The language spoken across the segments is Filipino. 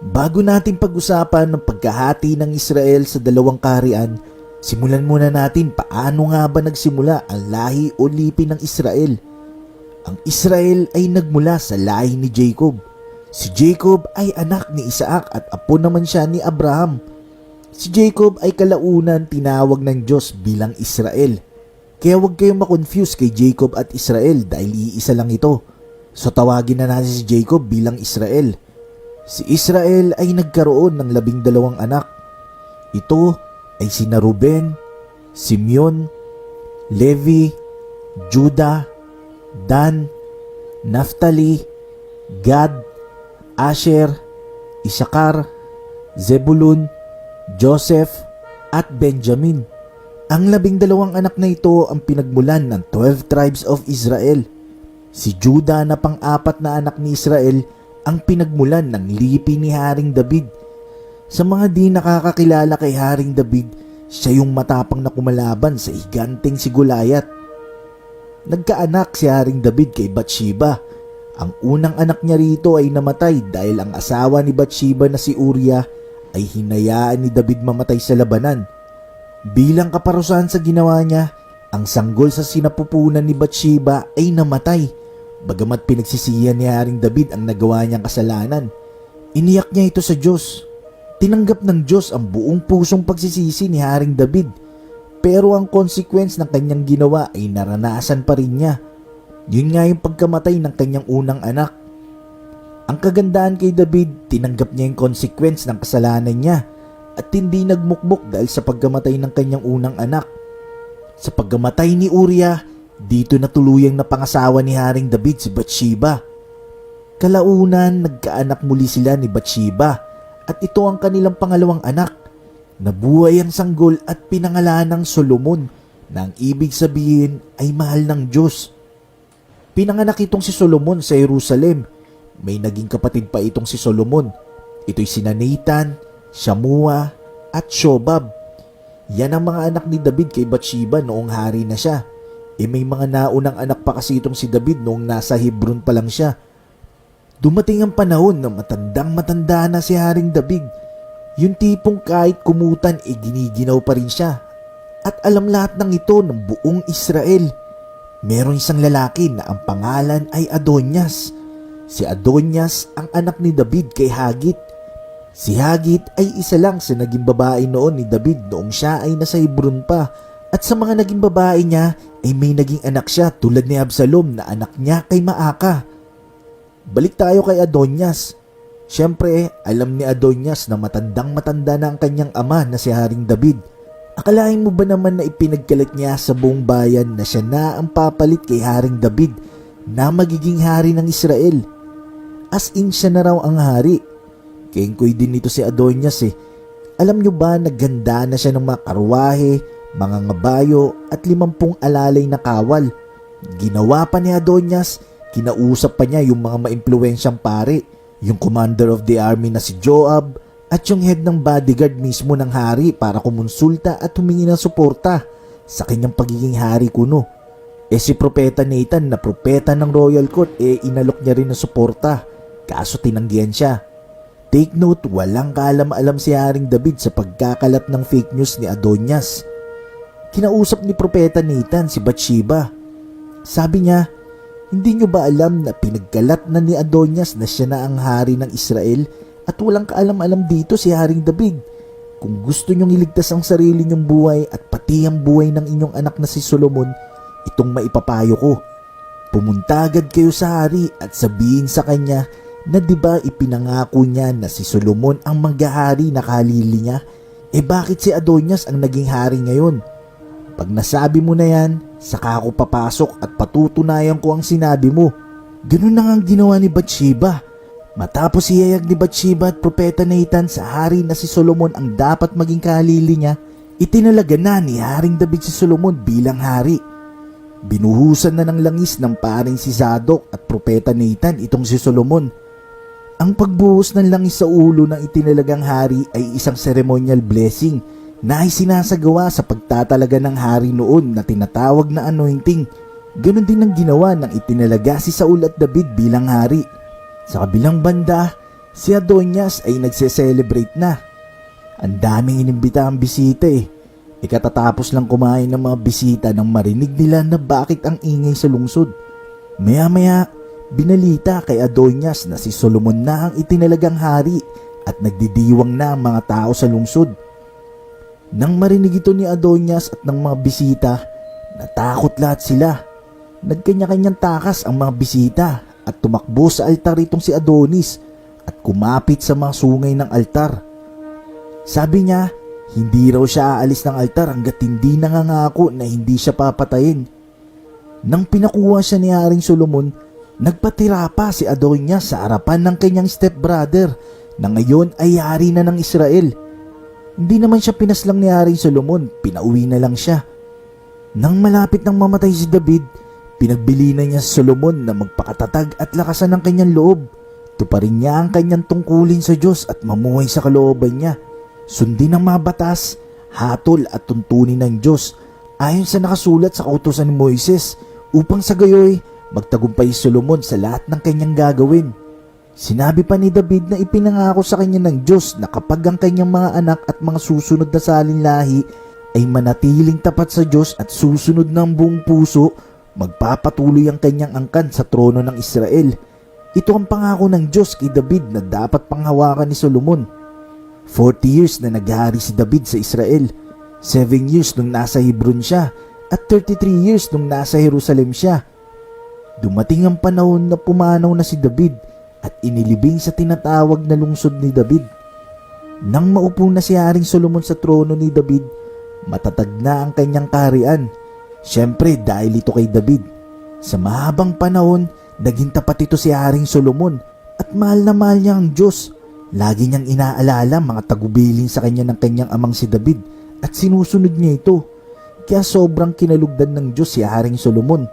Bago natin pag-usapan ng pagkahati ng Israel sa dalawang kaharian, simulan muna natin paano nga ba nagsimula ang lahi o lipi ng Israel. Ang Israel ay nagmula sa lahi ni Jacob. Si Jacob ay anak ni Isaac at apo naman siya ni Abraham. Si Jacob ay kalaunan tinawag ng Diyos bilang Israel. Kaya huwag kayong makonfuse kay Jacob at Israel dahil iisa lang ito. So tawagin na natin si Jacob bilang Israel. Si Israel ay nagkaroon ng labing dalawang anak. Ito ay sina Ruben, Simeon, Levi, Judah, Dan, Naphtali, Gad, Asher, Isakar, Zebulun, Joseph, at Benjamin. Ang labing dalawang anak na ito ang pinagmulan ng 12 tribes of Israel. Si Judah na pang-apat na anak ni Israel ang pinagmulan ng lipi ni Haring David. Sa mga di nakakakilala kay Haring David, siya yung matapang na kumalaban sa higanteng si Goliath. Nagkaanak si Haring David kay Bathsheba. Ang unang anak niya rito ay namatay dahil ang asawa ni Bathsheba na si Uriah ay hinayaan ni David mamatay sa labanan. Bilang kaparusahan sa ginawa niya, ang sanggol sa sinapupunan ni Bathsheba ay namatay. Bagamat pinagsisiyan ni Haring David ang nagawa niyang kasalanan, iniyak niya ito sa Diyos. Tinanggap ng Diyos ang buong pusong pagsisisi ni Haring David. Pero ang consequence ng kanyang ginawa ay naranasan pa rin niya. Yun nga yung pagkamatay ng kanyang unang anak. Ang kagandaan kay David, tinanggap niya yung consequence ng kasalanan niya at hindi nagmukmok dahil sa pagkamatay ng kanyang unang anak. Sa pagkamatay ni Uriah, dito na tuluyang napangasawa ni Haring David si Bathsheba. Kalaunan, nagkaanak muli sila ni Bathsheba at ito ang kanilang pangalawang anak. Nabuhay ang sanggol at pinangalan ng Solomon na ang ibig sabihin ay mahal ng Diyos. Pinanganak itong si Solomon sa Jerusalem. May naging kapatid pa itong si Solomon. Ito'y sina Nathan, Shamua, at Shobab. Yan ang mga anak ni David kay Bathsheba noong hari na siya. E may mga naunang anak pa kasi itong si David noong nasa Hebron pa lang siya. Dumating ang panahon na matandang matanda na si Haring David. Yung tipong kahit kumutan e giniginaw pa rin siya. At alam lahat ng ito ng buong Israel. Meron isang lalaki na ang pangalan ay Adonias. Si Adonias ang anak ni David kay Hagit. Si Hagit ay isa lang sa naging babae noon ni David noong siya ay nasa Hebron pa. At sa mga naging babae niya ay may naging anak siya tulad ni Absalom na anak niya kay Maaka. Balik tayo kay Adonias. Siyempre, alam ni Adonias na matandang matanda na ang kanyang ama na si Haring David. Akalain mo ba naman na ipinagkalat niya sa buong bayan na siya na ang papalit kay Haring David na magiging hari ng Israel? As in siya na raw ang hari. Kengkoy din nito si Adonias eh. Alam nyo ba na ganda na siya ng mga karwahe, mga ngabayo at limampung alalay na kawal? Ginawa pa ni Adonias Kinausap pa niya yung mga maimpluwensyang pare, yung commander of the army na si Joab, at yung head ng bodyguard mismo ng hari para kumonsulta at humingi ng suporta sa kanyang pagiging hari kuno. Eh si Propeta Nathan na propeta ng royal court eh inalok niya rin ng suporta, kaso tinanggihan siya. Take note, walang kaalam-alam si Haring David sa pagkakalat ng fake news ni Adonias. Kinausap ni Propeta Nathan si Bathsheba. Sabi niya, hindi nyo ba alam na pinagkalat na ni Adonias na siya na ang hari ng Israel at walang kaalam-alam dito si Haring David? Kung gusto nyong iligtas ang sarili nyong buhay at pati ang buhay ng inyong anak na si Solomon, itong maipapayo ko. Pumunta agad kayo sa hari at sabihin sa kanya na di ba ipinangako niya na si Solomon ang maghahari na kalili niya? Eh bakit si Adonias ang naging hari ngayon? Pag nasabi mo na yan, saka ako papasok at patutunayan ko ang sinabi mo. Ganun na ang ginawa ni Bathsheba. Matapos iyayag ni Bathsheba at Propeta Nathan sa hari na si Solomon ang dapat maging kalili niya, itinalaga na ni Haring David si Solomon bilang hari. Binuhusan na ng langis ng paring si Zadok at Propeta Nathan itong si Solomon. Ang pagbuhos ng langis sa ulo ng itinalagang hari ay isang ceremonial blessing na ay sinasagawa sa pagtatalaga ng hari noon na tinatawag na anointing. Ganon din ang ginawa ng itinalaga si Saul at David bilang hari. Sa kabilang banda, Si Adonias ay nagse-celebrate na. Ang daming inimbita ang bisita eh. Ikatatapos lang kumain ng mga bisita nang marinig nila na bakit ang ingay sa lungsod. Maya-maya, binalita kay Adonias na si Solomon na ang itinalagang hari at nagdidiwang na ang mga tao sa lungsod. Nang marinig ito ni Adonias at ng mga bisita, natakot lahat sila. Nagkanya-kanyang takas ang mga bisita at tumakbo sa altar itong si Adonis at kumapit sa mga sungay ng altar. Sabi niya, hindi raw siya aalis ng altar hanggat hindi nangangako na hindi siya papatayin. Nang pinakuha siya ni Haring Solomon, nagpatira pa si Adonias sa harapan ng kanyang stepbrother na ngayon ay hari na ng Israel. Hindi naman siya pinaslang ni Haring Solomon, pinauwi na lang siya. Nang malapit nang mamatay si David, pinagbili na niya si Solomon na magpakatatag at lakasan ng kanyang loob. Tuparin niya ang kanyang tungkulin sa Diyos at mamuhay sa kalooban niya. Sundin ang mga batas, hatol at tuntunin ng Diyos ayon sa nakasulat sa kautosan ni Moises upang sa gayoy magtagumpay si Solomon sa lahat ng kanyang gagawin. Sinabi pa ni David na ipinangako sa kanya ng Diyos na kapag ang kanyang mga anak at mga susunod na salinlahi ay manatiling tapat sa Diyos at susunod ng buong puso, magpapatuloy ang kanyang angkan sa trono ng Israel. Ito ang pangako ng Diyos kay David na dapat panghawakan ni Solomon. 40 years na naghari si David sa Israel, 7 years nung nasa Hebron siya, at 33 years nung nasa Jerusalem siya. Dumating ang panahon na pumanaw na si David at inilibing sa tinatawag na lungsod ni David. Nang maupo na si Haring Solomon sa trono ni David, matatag na ang kanyang kaharian. Siyempre dahil ito kay David. Sa mahabang panahon, naging tapat ito si Haring Solomon at mahal na mahal niya ang Diyos. Lagi niyang inaalala mga tagubilin sa kanya ng kanyang amang si David at sinusunod niya ito. Kaya sobrang kinalugdan ng Diyos si Haring Solomon.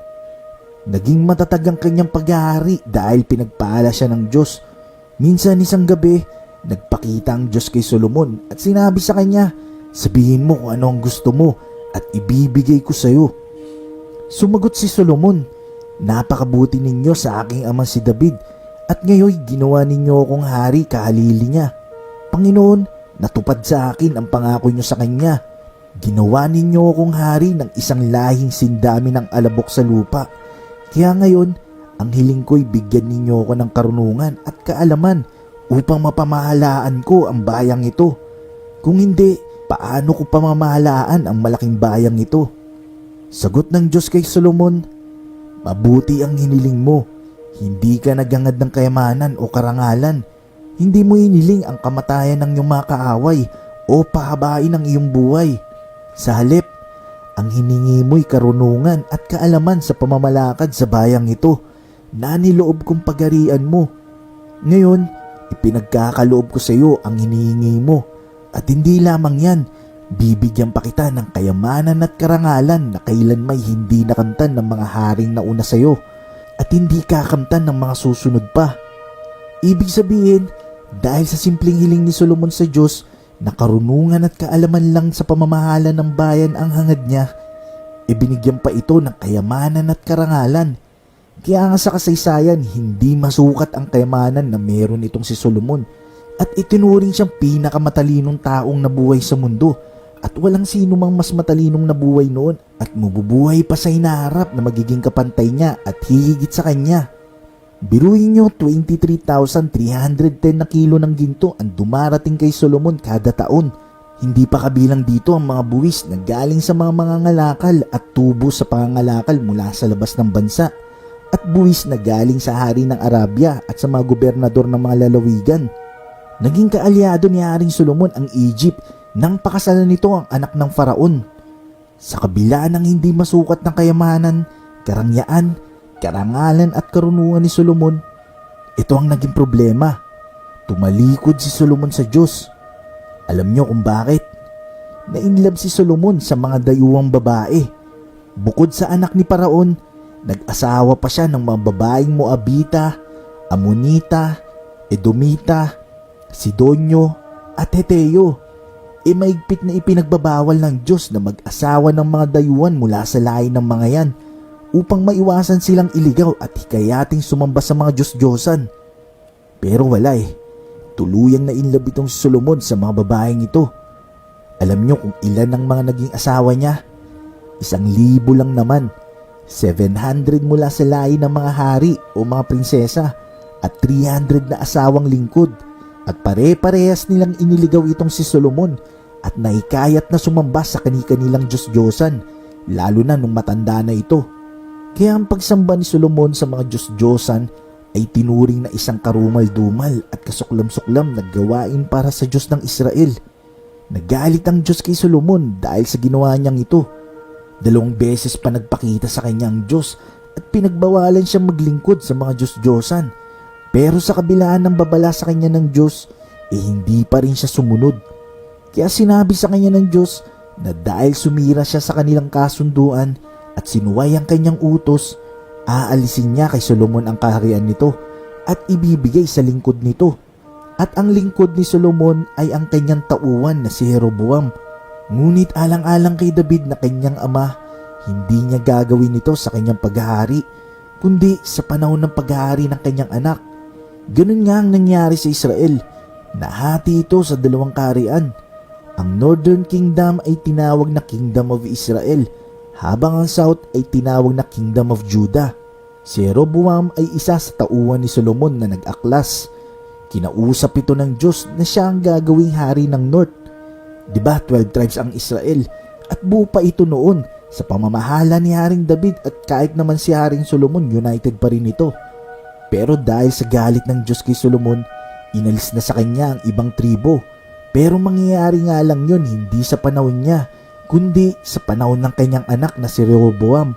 Naging matatag ang kanyang paghahari dahil pinagpaala siya ng Diyos. Minsan isang gabi, nagpakita ang Diyos kay Solomon at sinabi sa kanya, Sabihin mo kung ano ang gusto mo at ibibigay ko sa iyo. Sumagot si Solomon, Napakabuti ninyo sa aking amang si David at ngayon ginawa ninyo akong hari kahalili niya. Panginoon, natupad sa akin ang pangako niyo sa kanya. Ginawa ninyo akong hari ng isang lahing sindami ng alabok sa lupa. Kaya ngayon, ang hiling ko'y bigyan ninyo ako ng karunungan at kaalaman upang mapamahalaan ko ang bayang ito. Kung hindi, paano ko pamamahalaan ang malaking bayang ito? Sagot ng Diyos kay Solomon, Mabuti ang hiniling mo. Hindi ka naghangad ng kayamanan o karangalan. Hindi mo hiniling ang kamatayan ng iyong mga kaaway o pahabain ang iyong buhay. Sa halip, ang hiningi mo'y karunungan at kaalaman sa pamamalakad sa bayang ito na niloob kong pagarian mo. Ngayon, ipinagkakaloob ko sa iyo ang hinihingi mo at hindi lamang yan, bibigyan pa kita ng kayamanan at karangalan na kailan may hindi nakamtan ng mga haring nauna sa iyo at hindi kakamtan ng mga susunod pa. Ibig sabihin, dahil sa simpleng hiling ni Solomon sa Diyos, na karunungan at kaalaman lang sa pamamahala ng bayan ang hangad niya, ibinigyan pa ito ng kayamanan at karangalan. Kaya nga sa kasaysayan, hindi masukat ang kayamanan na meron itong si Solomon at itinuring siyang pinakamatalinong taong nabuhay sa mundo at walang sino mang mas matalinong nabuhay noon at mabubuhay pa sa hinaharap na magiging kapantay niya at hihigit sa kanya. Biruin nyo 23,310 na kilo ng ginto ang dumarating kay Solomon kada taon. Hindi pa kabilang dito ang mga buwis na galing sa mga mangangalakal at tubo sa pangangalakal mula sa labas ng bansa at buwis na galing sa hari ng Arabia at sa mga gobernador ng mga lalawigan. Naging kaalyado ni Haring Solomon ang Egypt nang pakasalan nito ang anak ng faraon. Sa kabila ng hindi masukat ng kayamanan, karangyaan, karangalan at karunungan ni Solomon, ito ang naging problema. Tumalikod si Solomon sa Diyos. Alam niyo kung bakit? Nainlove si Solomon sa mga dayuwang babae. Bukod sa anak ni Paraon, nag-asawa pa siya ng mga babaeng Moabita, Amonita, Edomita, Sidonyo at Heteo e maigpit na ipinagbabawal ng Diyos na mag-asawa ng mga dayuhan mula sa lahi ng mga yan upang maiwasan silang iligaw at hikayating sumamba sa mga Diyos-Diyosan. Pero wala eh. tuluyang na inlove itong Solomon sa mga babaeng ito. Alam niyo kung ilan ang mga naging asawa niya? Isang libo lang naman. 700 mula sa lahi ng mga hari o mga prinsesa at 300 na asawang lingkod. At pare-parehas nilang iniligaw itong si Solomon at naikayat na sumamba sa kani-kanilang Diyos-Diyosan, lalo na nung matanda na ito. Kaya ang pagsamba ni Solomon sa mga Diyos-Diyosan ay tinuring na isang karumal-dumal at kasuklam-suklam na gawain para sa Diyos ng Israel. Nagalit ang Diyos kay Solomon dahil sa ginawa niyang ito. Dalawang beses pa nagpakita sa kanya ang Diyos at pinagbawalan siyang maglingkod sa mga Diyos-Diyosan. Pero sa kabilaan ng babala sa kanya ng Diyos, eh hindi pa rin siya sumunod. Kaya sinabi sa kanya ng Diyos na dahil sumira siya sa kanilang kasunduan at sinuway ang kanyang utos, aalisin niya kay Solomon ang kaharian nito at ibibigay sa lingkod nito. At ang lingkod ni Solomon ay ang kanyang tauan na si Jeroboam. Ngunit alang-alang kay David na kanyang ama, hindi niya gagawin ito sa kanyang paghahari, kundi sa panahon ng paghahari ng kanyang anak. Ganun nga ang nangyari sa Israel. Nahati ito sa dalawang kaharian. Ang Northern Kingdom ay tinawag na Kingdom of Israel, habang ang South ay tinawag na Kingdom of Judah. Si Jeroboam ay isa sa tauhan ni Solomon na nag-aklas. Kinausap ito ng Diyos na siya ang gagawing hari ng North. Di ba 12 tribes ang Israel at buo pa ito noon sa pamamahala ni Haring David at kahit naman si Haring Solomon united pa rin ito. Pero dahil sa galit ng Diyos kay Solomon, inalis na sa kanya ang ibang tribo. Pero mangyayari nga lang yun hindi sa panahon niya, kundi sa panahon ng kanyang anak na si Rehoboam.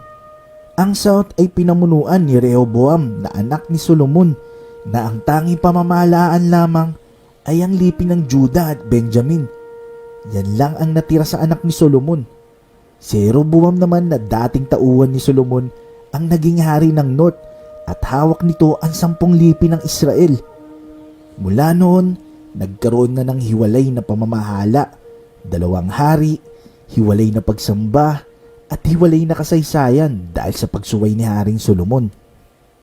Ang South ay pinamunuan ni Rehoboam na anak ni Solomon na ang tanging pamamahalaan lamang ay ang lipi ng Judah at Benjamin. Yan lang ang natira sa anak ni Solomon. Si Jeroboam naman na dating tauhan ni Solomon ang naging hari ng North at hawak nito ang sampung lipi ng Israel. Mula noon, nagkaroon na ng hiwalay na pamamahala, dalawang hari, hiwalay na pagsamba, at hiwalay na kasaysayan dahil sa pagsuway ni Haring Solomon.